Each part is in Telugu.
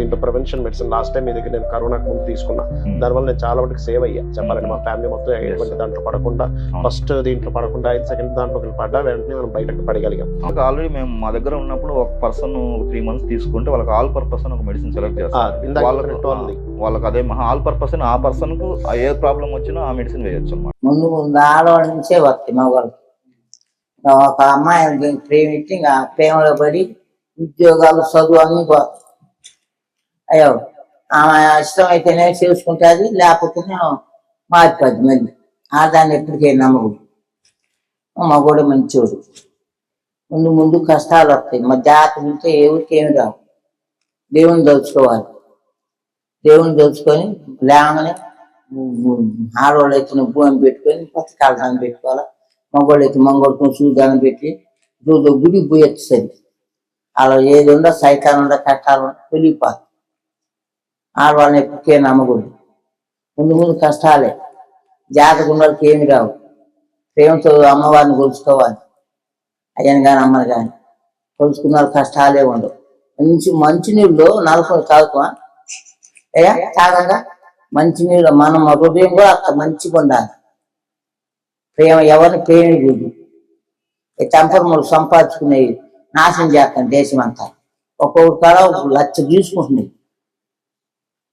దీంట్లో ప్రివెన్షన్ మెడిసిన్ లాస్ట్ టైం మీ దగ్గర నేను కరోనాకు ముందు తీసుకున్నా. దానివల్ల నేను చాలా వరకు సేవ్ అయ్యా. చెప్పాలంటే మా ఫ్యామిలీ మొత్తం ఎటువంటి దాంట్లో పడకుండా ఫస్ట్ దీంట్లో పడకుండా ఐదు సెకండ్ దాంట్లో పడ్డా వెంటనే మనం బయటకు పడగలిగాం. ఆల్రెడీ మేము మా దగ్గర ఉన్నప్పుడు ఒక పర్సన్ త్రీ మంత్స్ తీసుకుంటే వాళ్ళకి ఆల్ పర్పస్ అని ఒక మెడిసిన్ సెలెక్ట్ చేస్తారు. వాళ్ళకు. వాళ్ళకి అదే ఆల్ పర్పస్ ఆ పర్సన్కు ఏ ప్రాబ్లం వచ్చినా ఆ మెడిసిన్ వేయొచ్చు అనమాట ముందు ముందు ఆడవాళ్ళ నుంచే వస్తాయి మగవాళ్ళకి ఒక అమ్మాయి ప్రేమించి ఇంకా ప్రేమలో పడి ఉద్యోగాలు చదువు అన్ని పోతాయి అయ్యో ఆమె ఇష్టం అయితేనే చేసుకుంటుంది లేకపోతే మారిపోద్ది మళ్ళీ. ఆదాన్ని ఎప్పటికీ నమ్మకూడదు. మగోడు మంచోడు. ముందు ముందు కష్టాలు వస్తాయి. మా జాతర ఉంటే ఎవరికి ఏమి రావు. దేవుని దలుచుకోవాలి దేవుని దోచుకొని లేమని ఆడవాళ్ళు అయితే భూమి పెట్టుకొని పచ్చకాల దాన్ని పెట్టుకోవాలి? మగవాళ్ళు అయితే మంగళతో చూదాన్ని పెట్టి గుడి గుడికి పోయొచ్చు సరి అలా ఏది ఉందో సైతాలు ఉందో కట్టాలు ఉందో వెళ్ళిపోతుంది ఆడవాళ్ళని ఎప్పటికే నమ్మకూడదు. ముందు ముందు కష్టాలే. జాతకు ఉన్న వాళ్ళకి ఏమి రావు. ప్రేమతో అమ్మవారిని కొలుచుకోవాలి. అయ్యని కానీ అమ్మని కానీ కొలుచుకున్న కష్టాలే ఉండవు. మంచి మంచినీళ్ళు నలుకొని తాగుతామా అయ్యా తాగంగా? మంచినీళ్ళు మనం హృదయం కూడా అంత మంచిగా ఉండాలి ప్రేమ ఎవరిని ప్రేమికుడు ఈ టెంపర్ములు సంపాదించుకునేవి నాశనం చేస్తాం దేశం అంతా ఒక్కొక్క లచ్చ ఒక తీసుకుంటున్నాయి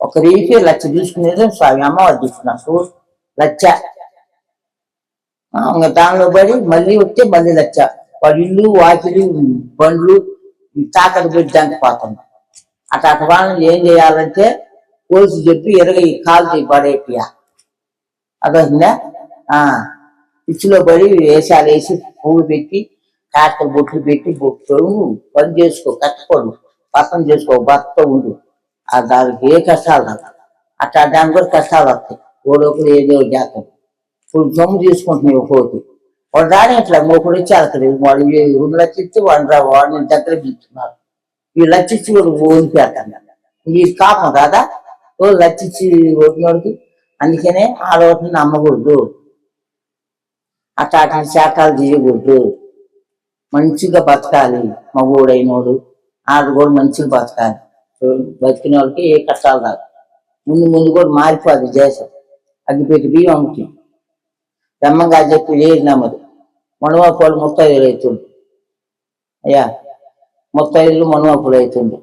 ఒక రీకి లక్ష తీసుకునేది స్వామి అమ్మవారు తీసుకున్నాను చూడు లక్ష ఇంకా దానిలో పడి మళ్ళీ వస్తే మళ్ళీ లక్ష వాడు ఇల్లు వాకిలి బండ్లు ఈ తాకట్టు పెట్టి దానికి పోతుంది అట్లా అటు వాళ్ళని ఏం చేయాలంటే పోలీసు చెప్పి ఎరగ ఈ కాలు పడేపియా అదొందా పిచ్చిలో పడి వేషాలు వేసి పువ్వు పెట్టి కాస్త బొట్లు పెట్టి బొట్లు పని చేసుకో కట్టుకోడు. పక్కన చేసుకో భర్త ఉండు. ఆ దానికి ఏ కష్టాలు రావు అట్లా దానికి కూడా కష్టాలు వస్తాయి ఓడొకడు ఏదో ఒకటి ఇప్పుడు సొమ్ము తీసుకుంటున్నాయి పోతే వాడు రాని ఇట్లా మూకుడు వచ్చి అక్కడ వాడు రెండు లక్షలు వాడు రా వాడిని దగ్గర ఇస్తున్నారు ఈ లచ్చిచ్చి వాడు ఓడిపోతాను ఈ కాపం కాదా ఓ లచ్చిచ్చి ఓడినోడికి అందుకనే ఆడవాటిని నమ్మకూడదు అట్లా అట్లా శాఖలు తీయకూడదు మంచిగా బతకాలి మగోడైనోడు ఆడు కూడా మంచిగా బతకాలి బతికిన వాళ్ళకి ఏ కష్టాలు రాదు ముందు ముందు కూడా మారిపోదు దేశం అగ్గిపెట్టి బియ్యం అమ్ముతుంది బ్రహ్మంగా చెప్పి లేదు నమ్మదు. మనవాపులు ముత్తైదులు అవుతుండు. అయ్యా ముత్తైదులు మనవాపులు అవుతుండు.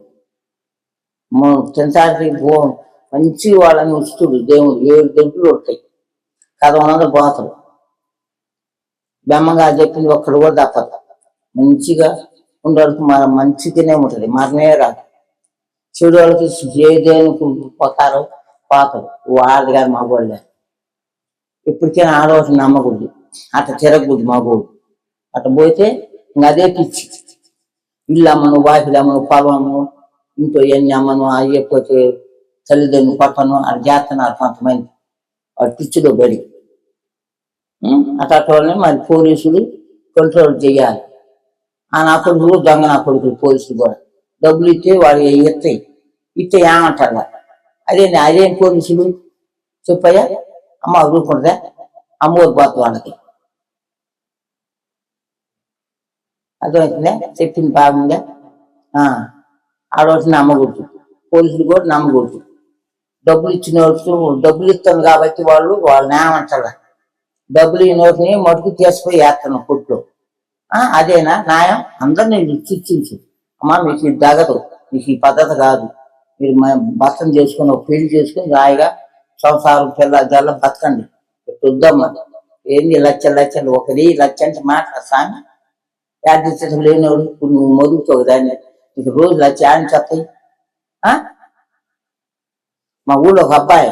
తినటానికి మంచి వాళ్ళని ఉంచుతుడు దేవుడు. ఏడు గంటలు ఉంటాయి. కథ పోతాడు బ్రహ్మంగా చెప్పింది ఒక్కడు కూడా తప్పదు. మంచిగా ఉండడానికి మన మంచిగానే ఉంటుంది. మరణే రాదు. చెడు వాళ్ళకి జయదేవునికి దేవునికి పోతారో పోతారు. వాళ్ళది కాదు మగవాళ్ళే. ఇప్పటికైనా ఆడవాళ్ళని నమ్మకూడదు. అట్ట తిరగకూడదు మగవాడు అట్ట పోతే ఇంకా అదే పిచ్చి. ఇల్లు అమ్మను వాకిలు అమ్మను పొలము ఇంట్లో ఎన్ని అమ్మను అయ్యకపోతే తల్లిదండ్రులు పక్కను అది చేస్తున్నారు కొంతమంది. వాడు పిచ్చిలో బడి. ఉం? వాళ్ళని మరి పోలీసులు కంట్రోల్ చేయాలి. ఆ నా కొడుకులు దొంగ నా కొడుకులు పోలీసులు కూడా. డబ్బులు ఇస్తే వాళ్ళు ఇస్తాయి ఇస్తే ఏమంటారు అదే అదేం పోలీసులు? చెప్పయ్యా. అమ్మ రూపుంటుందా అమ్మోరు పోతుంది వాళ్ళకి అర్థమవుతుందా? చెప్పింది బాగుందా? ఆ, నమ్మకూడదు పోలీసులు కూడా నమ్మకూడదు డబ్బులు ఇచ్చిన వాళ్ళు డబ్బులు ఇస్తాను కాబట్టి వాళ్ళు వాళ్ళని ఏమంటారు డబ్బులు ఈ నోటిని మటుకు తీసుకుపోయి వేస్తాను కొట్లో అదేనా? న్యాయం? అందరినీ చర్చించు అమ్మ మీకు ఇది తగదు. మీకు ఈ పద్ధతి కాదు. మీరు భర్తను చేసుకుని ఒక పెళ్ళి చేసుకుని రాయిగా సంసారం పిల్ల జల్ల బతకండి. చూద్దామా ఏంది లచ్చ లచ్చలు? ఒకది లచ్చ అంటే మాట సామి యాదృష్టం లేనివాడు. ఇప్పుడు నువ్వు మొదుగుతావు దాన్ని. నీకు రోజు లచ్చ అని చెప్తాయి మా ఊళ్ళో ఒక అబ్బాయి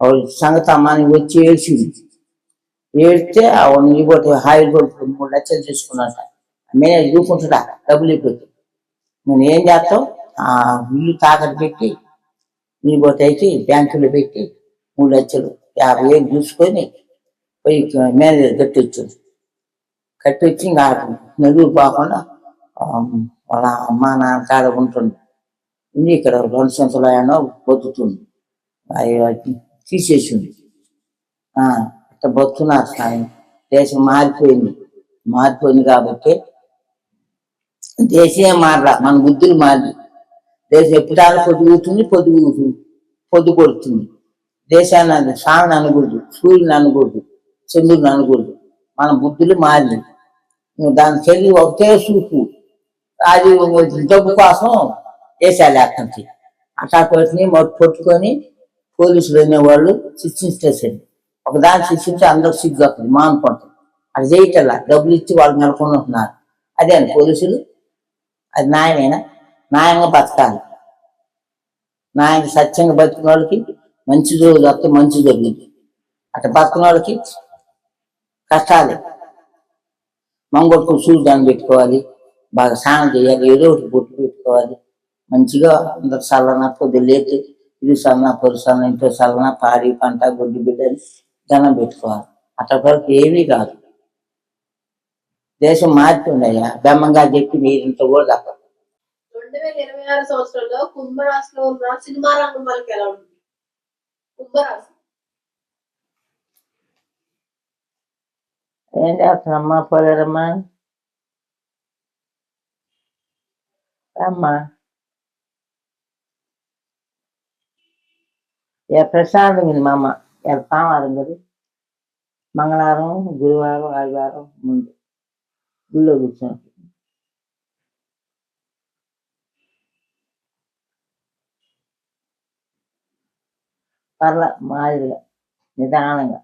ఆవిడ సంగతి అమ్మాని వచ్చి ఏడ్చింది. ఏడితే ఆవిడ కొట్టి హాయిల్ కొడుకు మూడు లక్షలు తీసుకున్నట మేనేజ్ చూకుంటున్నా డబ్బులు ఇప్పటి నేను ఏం చేస్తావు ఆ ఇల్లు తాకట్టు పెట్టి నీబోటి అయితే బ్యాంకులో పెట్టి మూడు లక్షలు యాభై వేలు చూసుకొని పోయి మేనేజర్ కట్టి వచ్చింది కట్టి వచ్చి ఇంకా నలుగురు పోకుండా వాళ్ళ అమ్మ నాన్న కాడ ఉంటుంది ఉంది ఇక్కడ రెండు సంవత్సరాలు అయినా బతుకుతుంది అవి తీసేసింది ఆ, అట్లా బతుకున్నారు సాయం. దేశం మారిపోయింది. మారిపోయింది కాబట్టి దేశమే మారలా మన బుద్ధులు మారి దేశం ఎప్పుడాలు పొదుగుతుంది పొదుగు పొద్దు కొడుతుంది. దేశాన్ని అన అనకూడదు సూర్యుని అనకూడదు చంద్రుని అనకూడదు. మన బుద్ధులు మారింది నువ్వు దాని చెల్లి ఒకటే చూపు. అది డబ్బు కోసం దేశాలు అక్కడికి అట్లా కొట్టి పట్టుకొని పోలీసులు అనేవాళ్ళు శిక్షించేసండి ఒకదాన్ని శిక్షించి అందరూ సిగ్గు అక్కడ మానుకుంటారు అది చేయటల్లా డబ్బులు ఇచ్చి వాళ్ళు నెలకొని ఉంటున్నారు అదే అండి పోలీసులు అది న్యాయమేనా? న్యాయంగా బతకాలి. న్యాయంగా సత్యంగా బతికిన వాళ్ళకి మంచి రోజు వస్తే మంచి జరుగుతుంది అట్లా బతికిన వాళ్ళకి కష్టాలే. మంగొట్టుకు చూడడానికి పెట్టుకోవాలి. బాగా స్నానం చేయాలి. ఏదో ఒకటి బొట్టు పెట్టుకోవాలి. మంచిగా అందరు చల్లన పొద్దులేసి ఇది చల్లన పొరు సన్న ఇంట్లో చల్లన పాడి పంట గొడ్డు బిడ్డని దండం పెట్టుకోవాలి. అట్లా వరకు ఏమీ కాదు. దేశం మారుతుందయ్యా. బెమ్మంగా చెప్పి మీరింత కూడా తప్ప రెండు వేల ఇరవై ఆరు సంవత్సరంలో కుంభరాశిలో ఉన్న సినిమా రంగం వాళ్ళకి ఎలా ఉంటుంది కుంభరాశి. ఏం చేస్తున్నామ్మా పోలేరమ్మా? అమ్మా. ఏ ప్రశాంతం ఇది మా అమ్మ ఇవాళ సోమవారం కదా. మంగళవారం గురువారం ఆదివారం ముందు. గుళ్ళో కూర్చొని పర్ల మాదిరిగా నిదానంగా.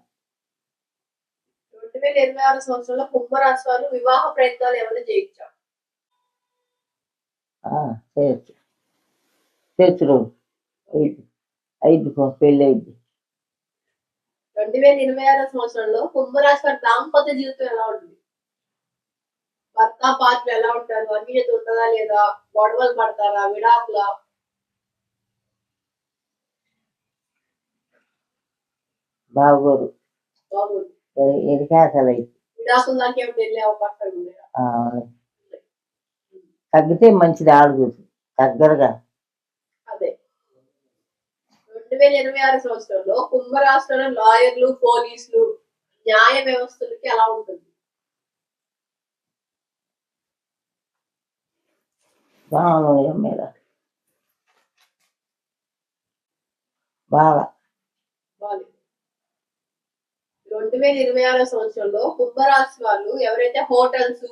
రెండు వేల ఇరవై ఆరు సంవత్సరంలో కుంభరాశి వాళ్ళు వివాహ ప్రయత్నాలు ఏమైనా చేయించాం? ఆ, చేయొచ్చు. చేయొచ్చు రోజు. ఐదు. ఐదు పెళ్ళి ఐదు. రెండు వేల ఇరవై ఆరు సంవత్సరంలో కుంభరాశి వారి దాంపత్య జీవితం ఎలా ఉంటుంది? భర్త పాత్ర ఎలా ఉంటారు? అన్నియత ఉంటుందా లేదా? గొడవలు పడతారా? విడాకుల? బాగోరు విడాకుల దాకా వెళ్ళే అవకాశాలు తగ్గితే మంచిది ఆడుగురు దగ్గరగా అదే. రెండు వేల ఇరవై ఆరు సంవత్సరంలో కుంభరాశిలో లాయర్లు పోలీసులు న్యాయ వ్యవస్థలకి ఎలా ఉంటుంది. మీద బాగా బాగాలేదు రెండు వేల ఇరవై ఆరో సంవత్సరంలో కుంభరాశి వాళ్ళు ఎవరైతే హోటల్స్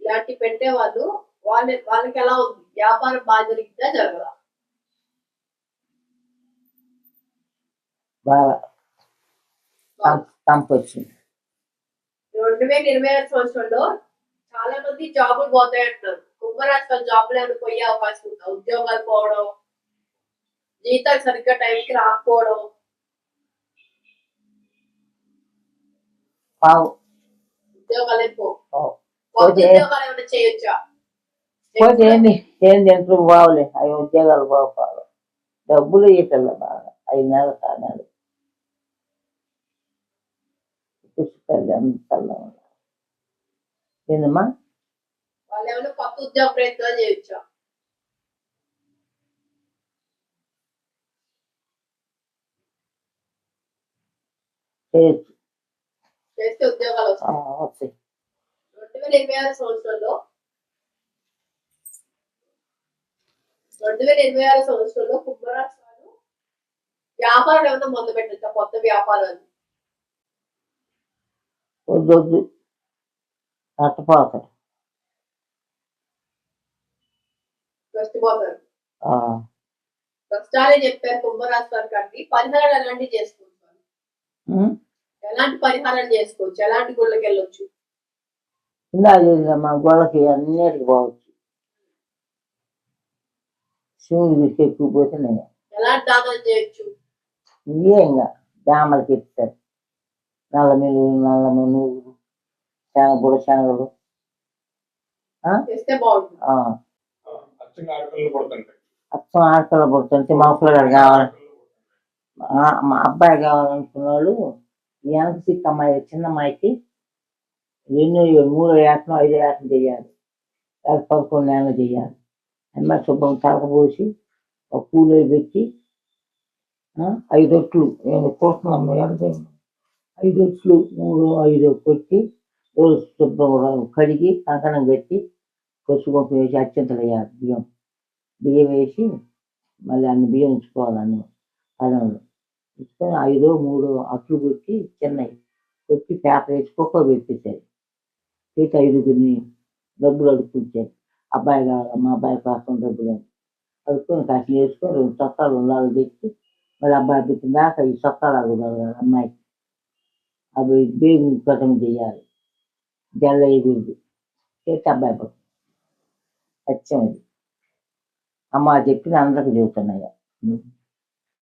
ఇలాంటి పెట్టే వాళ్ళు వాళ్ళ వాళ్ళకి ఎలా ఉంది వ్యాపారం బాగా జరిగిందా జరగదా బాగా రెండు వేల ఇరవై ఆరు సంవత్సరంలో చాలా మంది జాబులు పోతాయి అంటున్నారు కుంభరాశి వాళ్ళు జాబులు ఏమైనా పోయే అవకాశం ఉందా? ఉద్యోగాలు పోవడం జీతాలు సరిగ్గా టైంకి రాకపోవడం. పావు. ఉద్యోగాలు ఎక్కువ. పావు. కొత్త పోతే- ఉద్యోగాలు ఏమైనా చేయొచ్చా? పోతే ఏంది? ఏంది ఎంతో బాగులే అవి ఉద్యోగాలు బాగుపడాలి డబ్బులు ఇతల్ల బాగా. ఐదు నెలలు నెలలు. పుస్తకాలు అంతల్లో ఏందమ్మా? కొత్త ఉద్యోగ ప్రయత్నాలు చేయొచ్చా? చేయొచ్చు. చేస్తే ఉద్యోగాలు ఆ, వస్తాయి. వస్తాయి. రెండు వేల ఇరవై ఆరు సంవత్సరంలో రెండు వేల ఇరవై ఆరు సంవత్సరంలో కుంభరాశి వారు వ్యాపారం ఏమైనా మొదలు పెట్టచ్చా కొత్త వ్యాపారాలు వద్దు. వద్దు కట్టపోతాయి నష్టపోతారు ఆ, కష్టాలే చెప్పారు కుంభరాశి వారికి అంటే పరిహారాలు ఎలాంటివి చేసుకుంటారు? ఎలాంటి పరిహారాలు చేసుకోవచ్చు? ఎలాంటి గుళ్ళకి వెళ్ళొచ్చు? ఇందా మా గోళ్ళకి అన్నిటికి పోవచ్చు. శివుడికి ఎక్కువపోతే నేను. ఎలాంటి దానాలు చేయొచ్చు? ఇవే ఇంకా దామలకి ఇస్తారు నల్ల మినుగులు నల్ల మినుగులు శనగలు శనగలు అచ్చం ఆడపిల్ల పుడుతుంటే మా పిల్లగాడు కావాలి. మా- అబ్బాయి కావాలనుకున్న వాళ్ళు ఈ వెనక సిక్ అమ్మాయి చిన్న అమ్మాయికి ఎన్నో మూడో ఏటం ఐదో ఏటం చేయాలి లేకపోతే పదకొండు నెలలు చేయాలి అమ్మాయి శుభ్రం తలకపోసి ఒక పూలు పెట్టి ఐదు ఒట్లు. నేను కోస్తున్నాం ఐదు ఒట్లు మూడు ఐదు కొట్టి కడిగి కంకణం కట్టి పసుపు వేసి అత్యంతలు వేయాలి. బియ్యం. బియ్యం వేసి మళ్ళీ అన్ని బియ్యం ఉంచుకోవాలి అన్ని. పదంలో ఉంచుకొని ఐదో మూడు అట్లు కొట్టి చిన్నవి కొట్టి పేపర్ వేసి కుక్క పెట్టేశారు పీత ఐదుగురిని డబ్బులు అడుక్కుంటారు అబ్బాయి కావాలి మా అబ్బాయి కోసం డబ్బులు అని. అడుక్కొని కాసిన వేసుకొని రెండు చొక్కాలు ఉండాలి పెట్టి మళ్ళీ అబ్బాయి పెట్టిన దాకా ఈ చొక్కాలు అడుగుతారు అమ్మాయికి. అవి బేగు కథం చేయాలి. జల్ల ఎగురుది చేస్తే సత్యం ఇది. అమ్మ చెప్పిన అందరికి చెబుతున్నాయి